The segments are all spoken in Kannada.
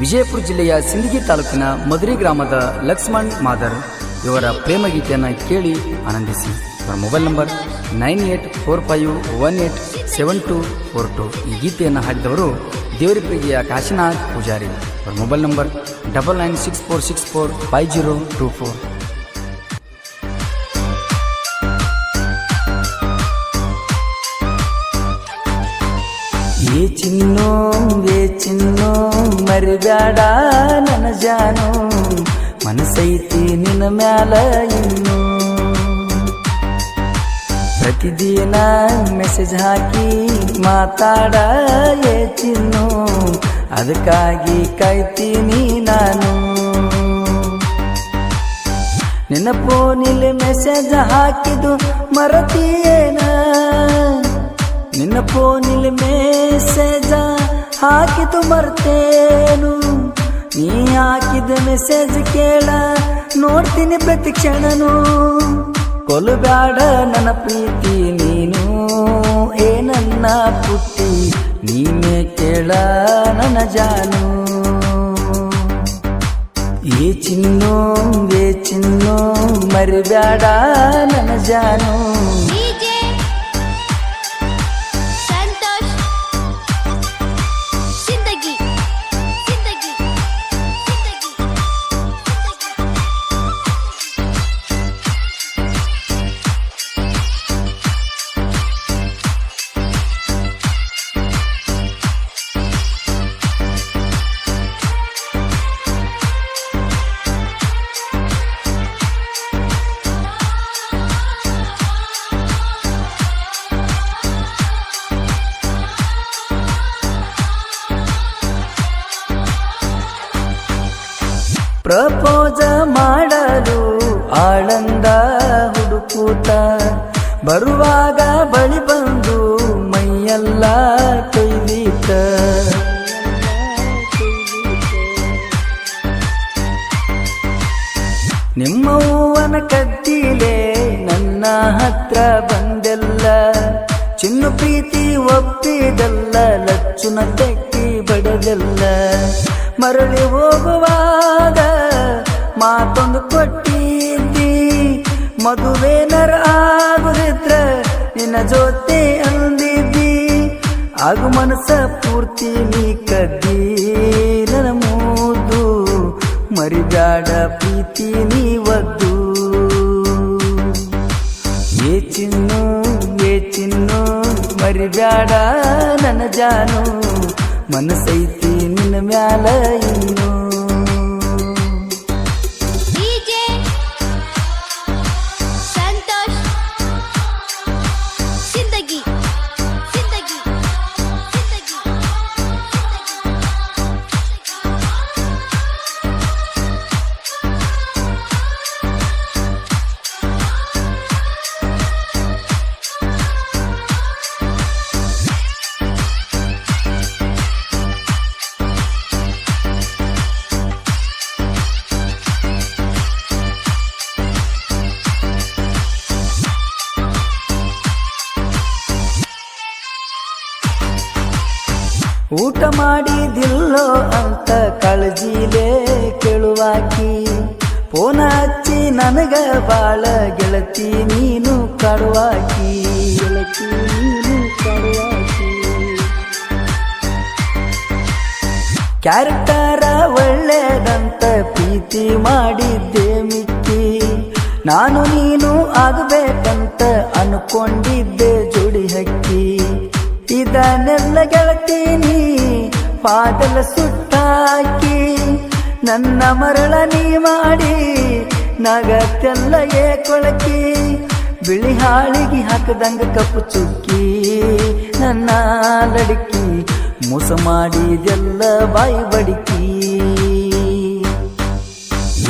ವಿಜಯಪುರ ಜಿಲ್ಲೆಯ ಸಿಂದಗಿ ತಾಲೂಕಿನ ಮಧುರಿ ಗ್ರಾಮದ ಲಕ್ಷ್ಮಣ್ ಮಾದರ್ ಇವರ ಪ್ರೇಮ ಗೀತೆಯನ್ನು ಕೇಳಿ ಆನಂದಿಸಿ. ಇವರ mobile number nine eight four five one eight seven two four two. ಈ ಗೀತೆಯನ್ನು ಹಾಡಿದವರು ದೇವರ ಪ್ರೀತಿಯ ಕಾಶಿನಾಥ್ ಪೂಜಾರಿ. ಅವರ mobile number double nine six four six four five zero two four. ಏ ಚಿನ್ನು ಏ ಚಿನ್ನು ಮರಿಬ್ಯಾಡ ನನ್ನ ಜಾನು. ಮನಸೈತಿ ನಿನ್ನ ಮ್ಯಾಲ ಇನ್ನು. ಪ್ರತಿದಿನ ಮೆಸೇಜ್ ಹಾಕಿ ಮಾತಾಡ ತಿನ್ನು ಚಿನ್ನು. ಅದಕ್ಕಾಗಿ ಕಾಯ್ತೀನಿ ನಾನು. ನಿನ್ನ ಫೋನಿಲಿ ಮೆಸೇಜ್ ಹಾಕಿದು ಮರತೀಯೇನ? ನಿನ್ನ ಫೋನಿಲಿ ಮೆಸೇಜ ಹಾಕಿದು ಮರ್ತೇನು ನೀ ಹಾಕಿದ ಮೆಸೇಜ್ ಕೇಳ, ನೋಡ್ತೀನಿ ಪ್ರತಿ ಕ್ಷಣನು. ಕೊಲುಬ್ಯಾಡ ನನ್ನ ಪ್ರೀತಿ ನೀನು ಏನನ್ನ ನನ್ನ ಪುಟ್ಟಿ, ನೀನೇ ಕೇಳ ನನ್ನ ಜಾನು. ಏ ಚಿನ್ನು ಏ ಚಿನ್ನು ಮರಿಬ್ಯಾಡ ನನ್ನ ಜಾನು. ಪ್ರಪೋಜ ಮಾಡಲು ಆಳಂದ ಹುಡುಕೂತ ಬರುವಾಗ ಬಳಿ ಬಂದು ಮೈಯೆಲ್ಲ ಕೊಯ್ದೀತ ನಿಮ್ಮ ಹೂವನ ಕದ್ದಿಲೆ ನನ್ನ ಹತ್ರ ಬಂದೆಲ್ಲ. ಚಿನ್ನು ಪ್ರೀತಿ ಒಪ್ಪಿದಲ್ಲ, ಲಚ್ಚುನ ತೆಕ್ಕಿ ಬಡದೆಲ್ಲ. ಮರಳಿ ಹೋಗುವಾಗ ಮಾತೊಂದು ಕೊಟ್ಟಿದ್ದಿ. ಮದುವೆನರ ಆಗುದಿದ್ರ ನಿನ್ನ ಜೊತೆ ಅಂದಿದ್ದಿ. ಆಗು ಮನಸ್ಸ ಪೂರ್ತಿ ನೀ ಕದ್ದಿ. ನನ್ನ ಮೂದು ಮರಿಬ್ಯಾಡ ಪ್ರೀತಿ ನೀ ಒದ್ದು. ಏ ಚಿನ್ನು ಏ ಚಿನ್ನು, ಮರಿಬ್ಯಾಡ ನನ್ನ ಜಾನು. ಮನಸ್ಸೈತಿ ನಿನ್ನ ಊಟ ಮಾಡಿದಿಲ್ಲೋ ಅಂತ ಕಾಳಜಿಲೇ ಕೇಳುವಾಕಿ. ಫೋನ ಹಚ್ಚಿ ನನಗ ಬಾಳ ಗೆಳತಿ ನೀನು ಕಾಡುವಾಕಿ ಗೆಳತಿ ನೀನು ಕಾಡುವಾಕಿ ಕ್ಯಾರೆಕ್ಟರ ಒಳ್ಳೇದಂತ ಪ್ರೀತಿ ಮಾಡಿದ್ದೆ ಮಿಕ್ಕಿ. ನಾನು ನೀನು ಆಗಬೇಕಂತ ಅನ್ಕೊಂಡಿದ್ದೆ ಜೋಡಿ ಹಕ್ಕಿ. ಇದನ್ನೆಲ್ಲ ಗೆಳತೀನಿ ಪಾದಲ ಸುಟ್ಟಾಕಿ, ನನ್ನ ಮರಳ ನೀ ಮಾಡಿ, ನಗತ್ತೆಲ್ಲ ಕೊಳಕಿ, ಬಿಳಿ ಹಾಳಿಗೆ ಹಾಕದಂಗ ಕಪ್ಪು ಚುಕ್ಕಿ, ನನ್ನ ಲಡಕಿ, ಮೋಸ ಮಾಡಿದೆಲ್ಲ ಬಾಯಿ ಬಡಿಕಿ.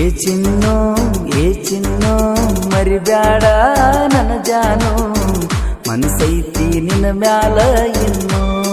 ಏ ಚಿನ್ನು ಏ ಚಿನ್ನು, ಮರಿಬ್ಯಾಡ ನನ್ನ ಜಾನು, ಮನಸೈತಿ ನಿನ್ನ ಮ್ಯಾಲ ಇನ್ನು.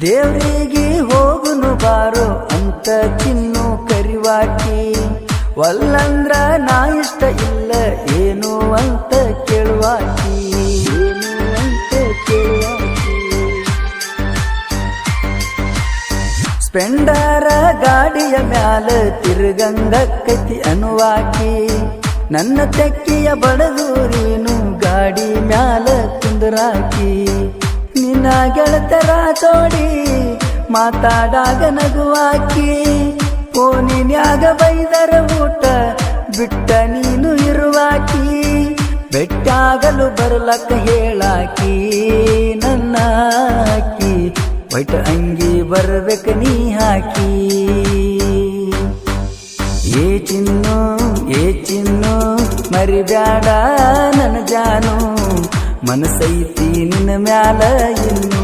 ದೇವರಿಗೆ ಹೋಗುನು ಬಾರೋ, ಅಂತ ಚಿನ್ನು ಕರಿವಾಕಿ. ಒಲ್ಲಂದ್ರ ನಾ ಇಷ್ಟ ಇಲ್ಲ, ಏನು ಅಂತ ಕೇಳುವಾಕಿ. ಏನು ಅಂತ ಕೇಳುವಾಕಿ. ಸ್ಪೆಂಡರ ಗಾಡಿಯ ಮ್ಯಾಲ ತಿರುಗಂಗಕ್ಕತಿ ಅನುವಾಕಿ. ನನ್ನ ತೆಕ್ಕಿಯ ಬಡದೂರೇನು ಗಾಡಿ ಮ್ಯಾಲ ಕುಂದರಾಕಿ. ನಿನ್ನ ಗೆಳತರ ತೋಡಿ ಮಾತಾಡಾಗ ನಗುವಾಕಿ ಫೋನಿನ್ಯಾಗ ಬೈದರ ಊಟ ಬಿಟ್ಟ ನೀನು ಇರುವಾಕಿ ಬೆಟ್ಟಾಗಲು ಬರಲಕ್ಕ ಹೇಳಾಕಿ ನನ್ನ ಹಾಕಿ ವೈಟ್ ಅಂಗಿ ಬರ್ಬೇಕ ನೀ ಹಾಕಿ. ಏ ಚಿನ್ನು ಏ ಚಿನ್ನು, ಮರಿಬ್ಯಾಡ ನನ್ನ ಜಾನು. ಮನಸೈತಿ ನಿನ್ನ ಮ್ಯಾಲ ಇನ್ನು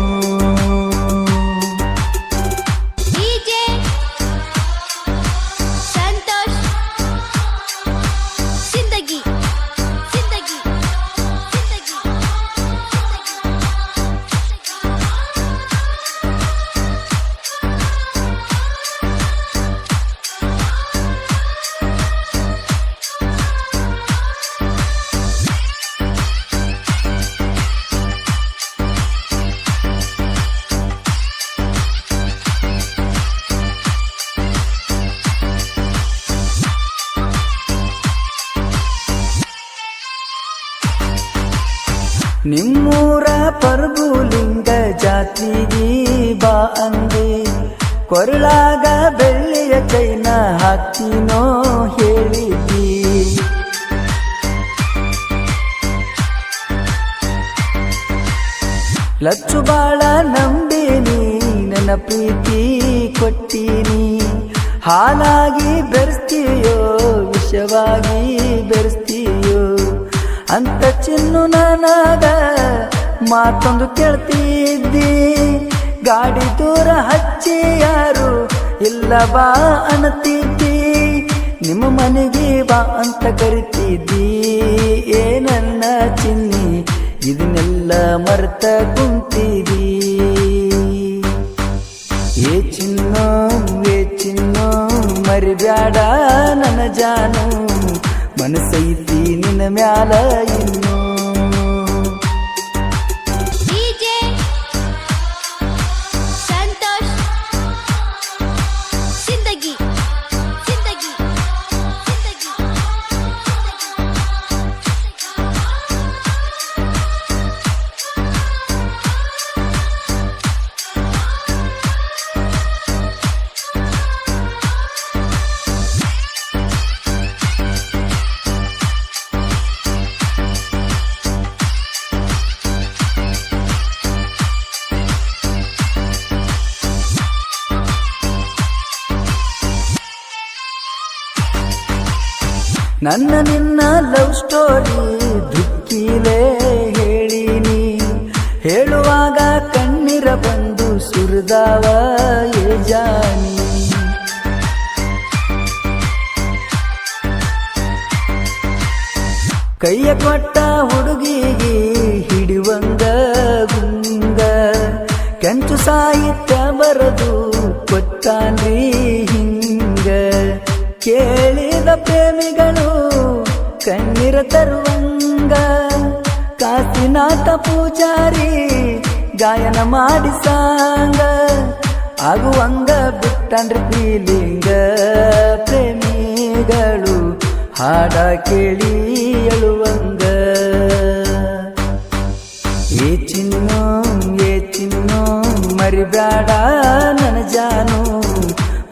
ಜಾತ್ರಿಗಿ ಬಾ ಅಂದೆ. ಕೊರಳಾಗ ಬೆಳ್ಳಿಯ ಚೈನ ಹಾಕ್ತೀನೋ ಹೇಳಿದಿ ಲಚ್ಚು ಬಾಳ ನಂಬೇನಿ, ನನ್ನ ಪ್ರೀತಿ ಕೊಟ್ಟೀನಿ. ಹಾಲಾಗಿ ಬೆರೆಸ್ತೀಯೋ, ವಿಷವಾಗಿ ಬೆರೆಸ್ತೀಯೋ. ಅಂತ ಚಿನ್ನು ನನಗ ಮಾತೊಂದು ಕೇಳ್ತಿದ್ದಿ ಗಾಡಿ ದೂರ ಹಚ್ಚಿ ಯಾರು ಇಲ್ಲ ಬಾ ಅನ್ನತಿದ್ದಿ ನಿಮ್ಮ ಮನೆಗೆ ಬಾ ಅಂತ ಕರಿತಿದ್ದಿ ಏನನ್ನ ನನ್ನ ಚಿನ್ನಿ, ಇದನ್ನೆಲ್ಲ ಮರೆತ ಕುಂತಿದಿ. ಏ ಚಿನ್ನೋ, ಏ ಚಿನ್ನು, ಮರಿಬ್ಯಾಡ ನನ್ನ ಜಾನು ಮನಸೈತಿ ನಿನ್ನ ಮ್ಯಾಲ ಇನ್ನು. ನನ್ನ ನಿನ್ನ ಲವ್ ಸ್ಟೋರಿ ದುಃಖಿಲೇ ಹೇಳಿನಿ. ಹೇಳುವಾಗ ಕಣ್ಣೀರ ಬಂದು ಸುರಿದಾವ ಜಾನಿ. ಕೈಯ ಕೊಟ್ಟ ಹುಡುಗಿಗೆ ಹಿಡಿವಂಗ ಗುಂಗ. ಕೆಂಚು ಸಾಹಿತ್ಯ ಬರದು ಕೊಟ್ಟಾನ್ರಿ ಹಿಂಗ. ಕೇಳಿದ ಪ್ರೇಮಿಗಳು ತರುವಂಗ ಕಾಸಿನಾಥ ಪೂಜಾರಿ, ಗಾಯನ ಮಾಡಿ ಸಾಂಗ. ಆಗುವಂಗ ಬಿಟ್ಟನ್ರಿ ಫೀಲಿಂಗ ಪ್ರೇಮಿಗಳು ಹಾಡ ಕೇಳಿ ಅಳುವಂಗ. ಏ ಚಿನ್ನೋ ಏ ಚಿನ್ನೋ, ಮರಿಬ್ಯಾಡ ನನ್ನ ಜಾನು.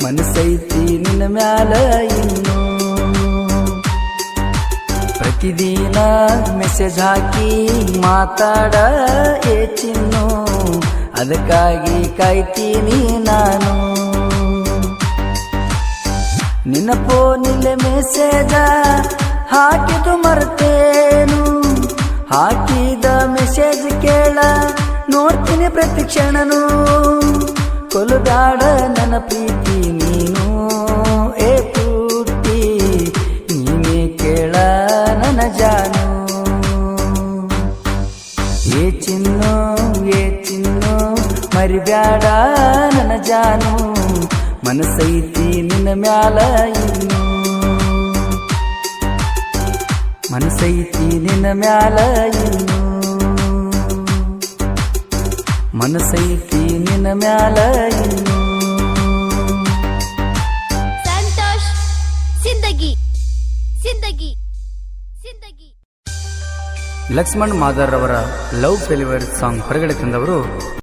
ಮನಸೈತಿ ನಿನ್ನ ಮ್ಯಾಲ ಇನ್ನು ಪ್ರತಿದಿನ ಮೆಸೇಜ್ ಹಾಕಿ ಮಾತಾಡ ಹೆಚ್ಚಿನ್ನು ಚಿನ್ನು? ಅದಕ್ಕಾಗಿ ಕಾಯ್ತೀನಿ ನಾನು. ನಿನ್ನ ಫೋನಿಲ್ಲ ಮೆಸೇಜ ಹಾಕಿದು ಮರ್ತೇನು? ಹಾಕಿದ ಮೆಸೇಜ್ ಕೇಳ, ನೋಡ್ತೀನಿ ಪ್ರತಿ ಕ್ಷಣನು. ಕೊಲುಗಾಡ ನನ್ನ ಪ್ರೀತಿ ಮ್ಯಾಲ ಮನಸೈ ಮನಸೈತಿ ನಿನ್ನ ಮ್ಯಾಲ ಇನ್ನು ಮನಸೈತಿ ನಿನ್ನ ಮ್ಯಾಲ ಇನ್ನು ಸಂತೋಷ್ ಸಿಂದಗಿ ಸಿಂದಗಿ ಸಿಂದಗಿ. ಲಕ್ಷ್ಮಣ್ ಮಾದರ್ ಅವರ ಲವ್ ಫೆಲಿವರ್ ಸಾಂಗ್ ಹೊರಗಡೆ ತಂದವರು